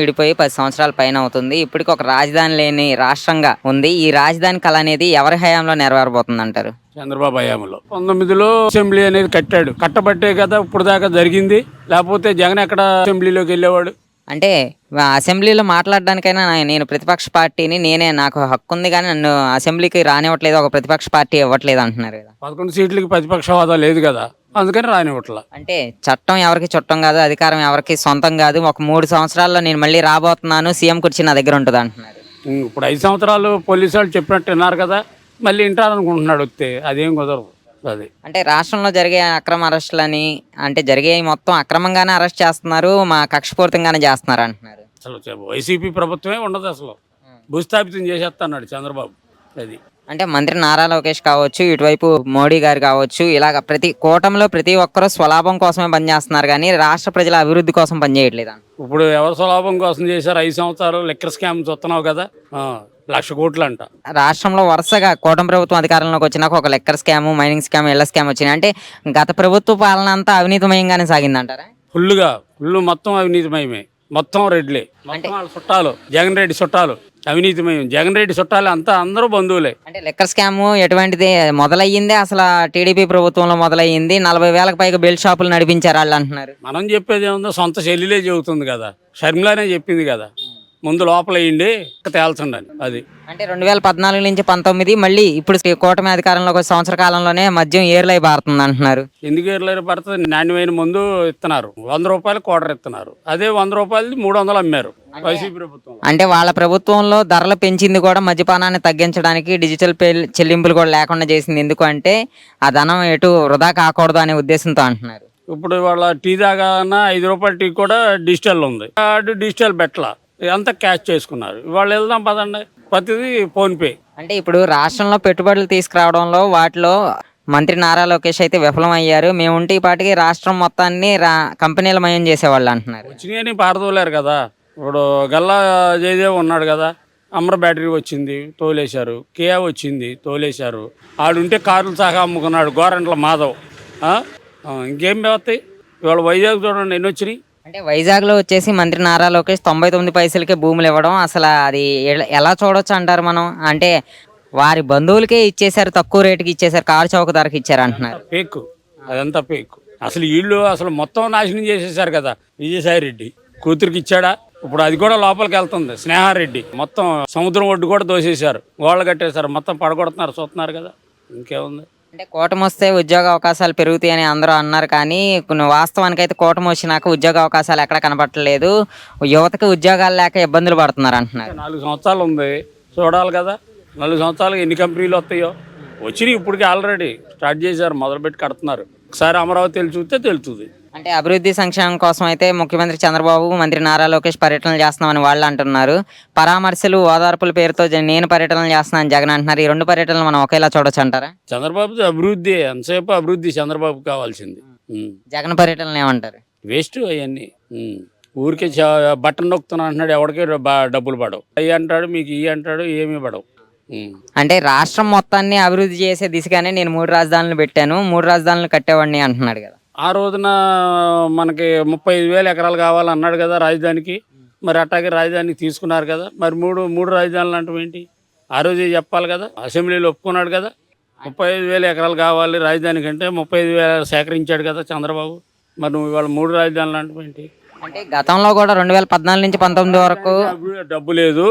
విడిపోయి పది సంవత్సరాల పైన అవుతుంది. ఇప్పటికి ఒక రాజధాని లేని రాష్ట్రంగా ఉంది. ఈ రాజధాని కళ అనేది ఎవరి హయాంలో నెరవేరబోతుంది అంటారు చంద్రబాబు హయాంలో. పంతొమ్మిదిలో అసెంబ్లీ అనేది కట్టాడు. కట్టబట్టే కదా ఇప్పుడు దాకా జరిగింది. లేకపోతే జగన్ ఎక్కడ అసెంబ్లీలోకి వెళ్ళేవాడు? అంటే అసెంబ్లీలో మాట్లాడడానికైనా నేను ప్రతిపక్ష పార్టీని నేనే నాకు హక్కు ఉంది కానీ నన్ను అసెంబ్లీకి రానివ్వట్లేదు. ఒక ప్రతిపక్ష పార్టీ ఇవ్వట్లేదు అంటున్నారు కదా. పదకొండు సీట్లకి ప్రతిపక్ష హోదా లేదు కదా. అందుకని రానివ్వట్ల. అంటే చట్టం ఎవరికి చుట్టం కాదు అధికారం ఎవరికి సొంతం కాదు. ఒక మూడు సంవత్సరాల్లో నేను మళ్ళీ రాబోతున్నాను సీఎం కుర్చీ నా దగ్గర ఉంటుంది అంటున్నారు. ఇప్పుడు ఐదు సంవత్సరాలు పోలీసు వాళ్ళు చెప్పినట్టు విన్నారు కదా మళ్ళీ వింటారనుకుంటున్నాడు వస్తే అదేం కుదరదు అది. అంటే రాష్ట్రంలో జరిగే అక్రమ అరెస్టులని అంటే జరిగే మొత్తం అక్రమంగానే అరెస్ట్ చేస్తున్నారు మా కక్షపూరితంగానే చేస్తున్నారు అంటున్నారు. అసలు వైసీపీ ప్రభుత్వమే ఉండదు అసలు. భూస్థాపితం చేసేస్తున్నాడు చంద్రబాబు. అది. అంటే మంత్రి నారా లోకేష్ కావచ్చు ఇటువైపు మోడీ గారు కావచ్చు ఇలాగ ప్రతి కూటమిలో ప్రతి ఒక్కరూ స్వలాభం కోసమే పనిచేస్తున్నారు కానీ రాష్ట్ర ప్రజల అభివృద్ధి కోసం పనిచేయట్లేదు. ఇప్పుడు ఎవరి స్వలాభం కోసం చేశారు? ఐదు సంవత్సరాలు లెక్కర్ స్కామ్ చూస్తున్నావు కదా? లక్ష కోట్లు అంట రాష్ట్రంలో వరుసగా కూటమి ప్రభుత్వం అధికారంలోకి వచ్చినాక ఒక లెక్కర్ స్కామ్ మైనింగ్ స్కామ్ ఇళ్ళ స్కామ్ వచ్చినాయి. అంటే గత ప్రభుత్వ పాలన అంతా అవినీతిమయంగానే సాగిందంటారా? ఫుల్గా ఫుల్ మొత్తం అవినీతిమయమే. మొత్తం రెడ్లే. మొత్తం వాళ్ళ చుట్టాలు జగన్ రెడ్డి చుట్టాలు. అవినీతిమయం. జగన్ రెడ్డి చుట్టాలు అంతా అందరూ బంధువులే. అంటే లెక్కర్ స్కామ్ ఎటువంటిది మొదలయ్యిందే అసలు టీడీపీ ప్రభుత్వంలో మొదలయ్యింది నలభై వేలకు పైగా బెల్ట్ షాపులు నడిపించారు వాళ్ళు అంటున్నారు. మనం చెప్పేది ఏముందో సొంత చెల్లిలే చెబుతుంది కదా. షర్మిలానే చెప్పింది కదా. ముందు లోపల వేయండి తేల్చండి అది. అంటే రెండు వేల పద్నాలుగు నుంచి పంతొమ్మిది మళ్ళీ ఇప్పుడు కూటమి అధికారంలోకి వచ్చే సంవత్సర కాలంలోనే మద్యం ఏర్లై బారుతుంది అంటున్నారు. ఎందుకు ఏర్లేరు పడుతుంది నాణ్యమైన ముందు ఇస్తున్నారు వంద రూపాయలు కోటర్ ఇస్తున్నారు అదే వంద రూపాయలది మూడు వందలు అమ్మారు వైసీపీ ప్రభుత్వం. అంటే వాళ్ళ ప్రభుత్వంలో ధరలు పెంచింది కూడా మద్యపానాన్ని తగ్గించడానికి డిజిటల్ పే- చెల్లింపులు కూడా లేకుండా చేసింది. ఎందుకు అంటే ఆ ధనం ఎటు వృధా కాకూడదు అనే ఉద్దేశంతో అంటున్నారు. ఇప్పుడు వాళ్ళ టీ దాగాన ఐదు రూపాయల టీ కూడా డిజిటల్ ఉంది. డిజిటల్ బెట్ల. అంతా క్యాష్ చేసుకున్నారు. వాళ్ళు వెళ్దాం పదండి. ప్రతిదీ ఫోన్పే అంటే ఇప్పుడు రాష్ట్రంలో పెట్టుబడులు తీసుకురావడంలో వాటిలో మంత్రి నారా లోకేష్ అయితే విఫలమయ్యారు. మేము ఉంటే ఈ పాటికి రాష్ట్రం మొత్తాన్ని రా కంపెనీల మయం చేసేవాళ్ళు అంటున్నారు. వచ్చినాయని పారదోలేరు కదా. ఇప్పుడు గల్లా జయదేవ్ ఉన్నాడు కదా. అమర బ్యాటరీ వచ్చింది తోలేశారు. కియా వచ్చింది తోలేశారు. ఆడుంటే కార్లు సహా అమ్ముకున్నాడు గోరంట్ల మాధవ్. ఇంకేం వస్తాయి ఇవాళ వైజాగ్ చూడండి ఎన్ని వచ్చినాయి? అంటే వైజాగ్లో వచ్చేసి మంత్రి నారా లోకేష్ తొంభై తొమ్మిది పైసలకే భూములు ఇవ్వడం అసలు అది ఎలా చూడొచ్చు అంటారు మనం? అంటే వారి బంధువులకే ఇచ్చేశారు తక్కువ రేటుకి ఇచ్చేశారు కారు చౌక ధరకు ఇచ్చారు అంటున్నారు. అదంతా పేక్కు అసలు వీళ్ళు అసలు మొత్తం నాశనం చేసేసారు కదా విజయసాయి రెడ్డి కూతురికి ఇచ్చాడా? ఇప్పుడు అది కూడా లోపలికి వెళ్తుంది స్నేహారెడ్డి. మొత్తం సముద్రం ఒడ్డు కూడా దోసేశారు గోడలు కట్టేశారు మొత్తం పడగొడుతున్నారు చూస్తున్నారు కదా. ఇంకేముంది? అంటే కూటమి వస్తే ఉద్యోగ అవకాశాలు పెరుగుతాయని అందరూ అన్నారు కానీ కొన్ని వాస్తవానికి అయితే కూటమి వచ్చినాక ఉద్యోగ అవకాశాలు ఎక్కడ కనపడలేదు యువతకి ఉద్యోగాలు లేక ఇబ్బందులు పడుతున్నారు అంటున్నారు. నాలుగు సంవత్సరాలు ఉంది. చూడాలి కదా నాలుగు సంవత్సరాలు ఎన్ని కంపెనీలు వస్తాయో. వచ్చినాయి ఇప్పటికే ఆల్రెడీ స్టార్ట్ చేశారు మొదలుపెట్టి కడుతున్నారు. ఒకసారి అమరావతి వెళ్ళి చూస్తే తెలుస్తుంది. అంటే అభివృద్ధి సంక్షేమం కోసం అయితే ముఖ్యమంత్రి చంద్రబాబు మంత్రి నారా లోకేష్ పర్యటనలు చేస్తున్నామని వాళ్ళు అంటున్నారు. పరామర్శలు ఓదార్పుల పేరుతో జ- నేను పర్యటనలు చేస్తున్నాను జగన్ అంటున్నారు. ఈ రెండు పర్యటనలు మనం ఒకేలా చూడొచ్చు అంటారా? చంద్రబాబు అభివృద్ధి ఎంతసేపు అభివృద్ధి చంద్రబాబు కావాల్సింది. ఉమ్. జగన్ పర్యటనలు ఏమంటారు? వేస్ట్ అవన్నీ. ఉమ్. ఊరికే చ- బటన్ నొక్కుతున్నా అంటున్నాడు ఎవరికే బా- డబ్బులు పడవు. అయ్యి అంటాడు మీకు ఇవి అంటాడు ఏమీ పడవు. ఉమ్. అంటే రాష్ట్రం మొత్తాన్ని అభివృద్ధి చేసే దిశగానే నేను మూడు రాజధానులు పెట్టాను మూడు రాజధానులు కట్టేవాడిని అంటున్నాడు కదా. ఆ రోజున మనకి ముప్పై ఐదు వేల ఎకరాలు కావాలన్నాడు కదా రాజధానికి. మరి అట్టాగే రాజధానికి తీసుకున్నారు కదా. మరి మూడు మూడు రాజధానులు అంటే ఏంటి? ఆ రోజే చెప్పాలి కదా. అసెంబ్లీలో ఒప్పుకున్నాడు కదా. ముప్పై ఐదు వేల ఎకరాలు కావాలి రాజధానికి అంటే ముప్పై ఐదు వేల సేకరించాడు కదా చంద్రబాబు. మరి నువ్వు ఇవాళ మూడు రాజధానులు అంటే ఏంటి? అంటే గతంలో కూడా రెండు వేల పద్నాలుగు నుంచి పంతొమ్మిది వరకు డబ్బు లేదు.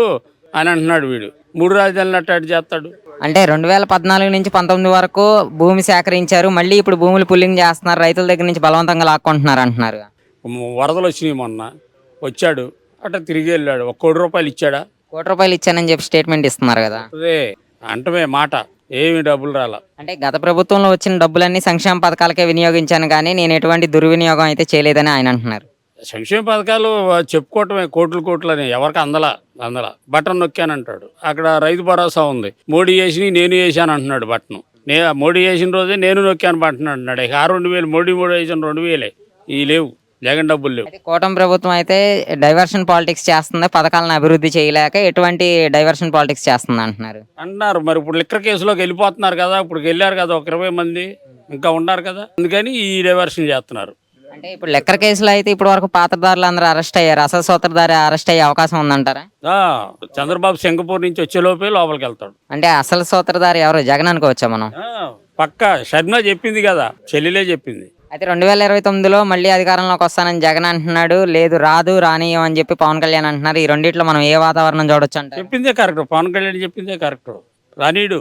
అని అంటున్నాడు వీడు. మూడు రాజధానులు అట్టాడు చేస్తాడు. అంటే రెండు వేల పద్నాలుగు నుంచి పంతొమ్మిది వరకు భూమి సేకరించారు. మళ్ళీ ఇప్పుడు భూములు పుల్లింగ్ చేస్తున్నారు. రైతుల దగ్గర నుంచి బలవంతంగా లాక్కుంటున్నారు అంటున్నారు. వరదలు వచ్చినాయి మొన్న. వచ్చాడు. అట్లా తిరిగి వెళ్ళాడు. ఒక కోటి రూపాయలు ఇచ్చాడా? కోటి రూపాయలు ఇచ్చానని చెప్పి స్టేట్మెంట్ ఇస్తున్నారు కదా. అదే అంటమే మాట. ఏమి డబ్బులు రాలా. అంటే గత ప్రభుత్వంలో వచ్చిన డబ్బులన్నీ సంక్షేమ పథకాలకే వినియోగించాను కానీ నేను ఎటువంటి దుర్వినియోగం అయితే చేయలేదని ఆయన అంటున్నారు. సంక్షేమ పథకాలు చెప్పుకోవటమే కోట్లు కోట్లు అని ఎవరికి అందలా అందలా. బటన్ నొక్కానంటాడు అక్కడ రైతు భరోసా ఉంది. మోడీ వేసి నేను వేసాను అంటున్నాడు బటన్. నే మోడీ వేసిన రోజే నేను నొక్కాను బటన్ అంటున్నాడు. ఇక ఆ రెండు వేలు మోడీ మోడీ వేసిన రెండు వేలే. ఈ లేవు. జగన్ డబ్బులు లేవు. కూటమి ప్రభుత్వం అయితే డైవర్షన్ పాలిటిక్స్ చేస్తుంది. పథకాలను అభివృద్ధి చేయలేక ఎటువంటి డైవర్షన్ పాలిటిక్స్ చేస్తుంది అంటున్నారు. అంటున్నారు. మరి ఇప్పుడు లిక్కర్ కేసులోకి వెళ్ళిపోతున్నారు కదా. ఇప్పుడు వెళ్ళారు కదా ఒక ఇరవై మంది. ఇంకా ఉన్నారు కదా. అందుకని ఈ డైవర్షన్ చేస్తున్నారు. అంటే ఇప్పుడు లెక్కర్ కేసులో అయితే ఇప్పుడు వరకు పాత్రదారులు అందరూ అరెస్ట్ అయ్యారు. అసలు సూత్రధారి అరెస్ట్ అయ్యే అవకాశం ఉందంటారా? ఆ, చంద్రబాబు సింగపూర్ నుంచి వచ్చే లోపే లోపలికి వెళ్తాడు. అంటే అసలు సూత్రధారి ఎవరు? జగన్ అనుకోవచ్చా మనం? ఆ, పక్కా. షర్మిల చెప్పింది కదా. చెల్లిలే చెప్పింది. అయితే రెండు వేల ఇరవై తొమ్మిదిలో మళ్ళీ అధికారంలోకి వస్తానని జగన్ అంటున్నాడు. లేదు రాదు రానియం అని చెప్పి పవన్ కళ్యాణ్ అంటున్నారు. ఈ రెండిట్లో మనం ఏ వాతావరణం చూడొచ్చు అంటారు? చెప్పిందే కరెక్ట్. పవన్ కళ్యాణ్ చెప్పిందే కరెక్ట్. రానీడు.